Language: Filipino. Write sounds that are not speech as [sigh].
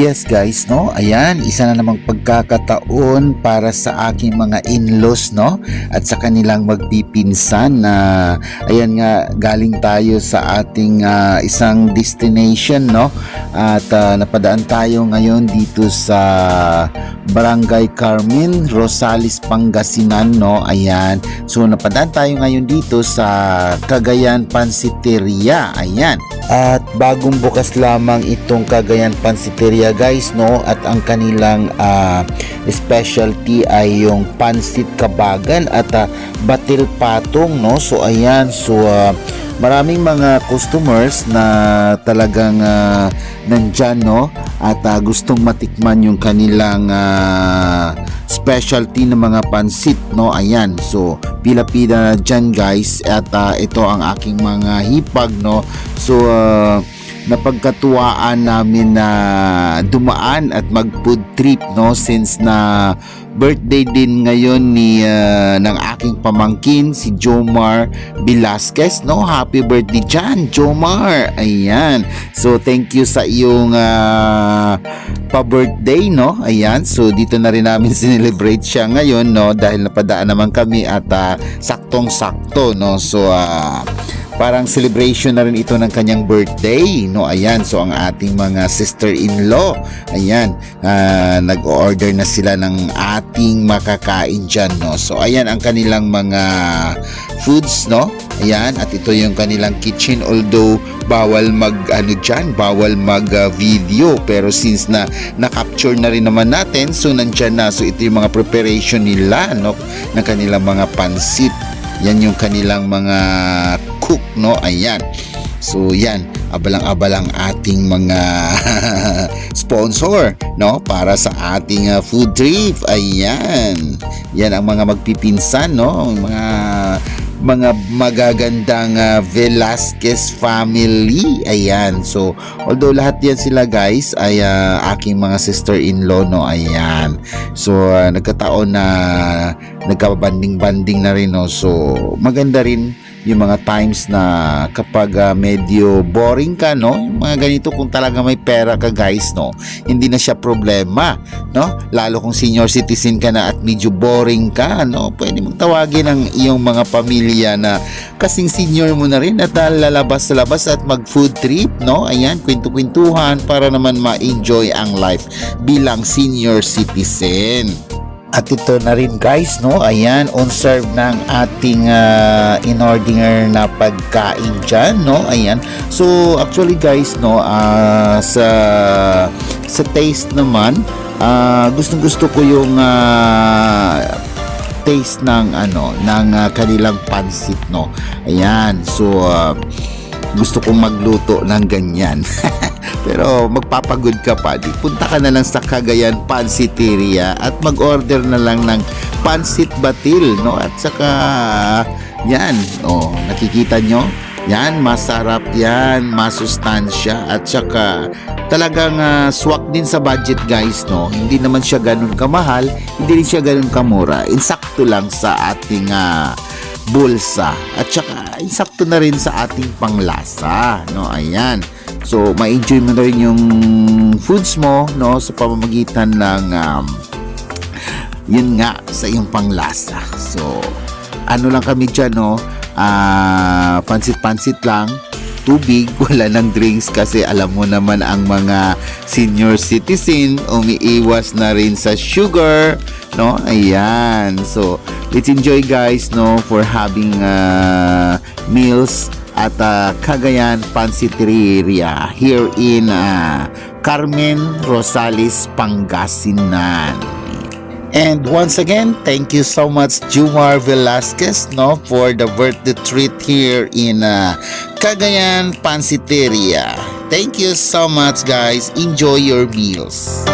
Yes guys, no? Ayan, isa na namang pagkakataon para sa aking mga in-laws, no? At sa kanilang magpipinsan na ayan nga galing tayo sa ating ah, isang destination, no? At ah, napadaan tayo ngayon dito sa Barangay Carmen, Rosales, Pangasinan, no? Ayan. So napadaan tayo ngayon dito sa Cagayan Pansiteria. Ayan. At bagong bukas lamang itong Cagayan Pansiteria guys no at ang kanilang ah, specialty ay yung pansit kabagan at ah, batil patong no? So ayan so ah, maraming mga customers na talagang uh, nandyan no? At ah, gustong matikman yung kanilang ah, specialty ng mga pansit no? Ayan so pila-pila na dyan guys. At ah, ito ang aking mga hipag no? So ah, napagkatuwaan namin na dumaan at mag food trip no? Since na birthday din ngayon ni ah, ng aking pamangkin si Jomar Velasquez no? Happy birthday dyan Jomar! Ayan. So thank you sa iyong ah, pa-birthday no? Ayan. So dito na rin namin [laughs] sinelebrate siya ngayon no? Dahil napadaan naman kami at ah, saktong-sakto no? So ah, parang celebration na rin ito ng kanyang birthday no? Ayan so ang ating mga sister-in-law ayan ah, nag-order na sila ng ating makakain dyan no? So ayan ang kanilang mga foods no? Ayan at ito yung kanilang kitchen although bawal mag ano dyan bawal mag ah, video pero since na na-capture na rin naman natin so nandyan na. So ito yung mga preparation nila no? Ng kanilang mga pansit yan yung kanilang mga cook no? Ayan. So yan. Abalang-abalang ating mga [laughs] sponsor no? Para sa ating uh, food trip ayan. Yan ang mga magpipinsan no? Mga mga magagandang uh, Velasquez family. Ayan so although lahat yan sila guys ay uh, aking mga sister-in-law no? Ayan. So uh, nagkataon na nagkabanding-banding na rin no? So maganda rin yung mga times na kapag ah, medyo boring ka no? Yung mga ganito kung talaga may pera ka guys no? Hindi na siya problema no? Lalo kung senior citizen ka na at medyo boring ka no? Pwede mong tawagin ang iyong mga pamilya na kasing senior mo na rin at ah, lalabas sa labas at mag food trip no? Ayan kwento-kwentuhan para naman ma-enjoy ang life bilang senior citizen at ito na rin guys, no? Ayan, on serve ng ating uh, in-order na pagkain dyan, no? Ayan. So, actually guys, no? ah, sa, sa taste naman, ah, gustong-gusto ko yung ah, taste ng ano ng ah, kanilang pansit no ayan so ah, gusto kong magluto ng ganyan [laughs] pero magpapagod ka pa di punta ka na lang sa Cagayan Pansiteria at mag-order na lang ng pansit batil no? At saka yan oh nakikita nyo? Yan masarap yan masustansya. At saka talagang ah, swak din sa budget guys no? Hindi naman siya ganun kamahal hindi rin siya ganun kamura. Insakto lang sa ating ah, bulsa. At saka insakto na rin sa ating panglasa no? Ayan. So ma-enjoy mo na rin yung foods mo no? Sa pamamagitan ng um, yun nga sa iyong panglasa. So ano lang kami dyan no? Ah pansit-pansit lang tubig, [laughs] wala ng drinks kasi alam mo naman ang mga senior citizen umiiwas na rin sa sugar no? Ayan. So let's enjoy guys no for having uh, meals at uh, Cagayan Pansiteria here in uh, Carmen Rosales Pangasinan And once again, thank you so much Jumar Velasquez no for the birthday treat here in uh, Cagayan Pansiteria. Thank you so much guys. Enjoy your meals.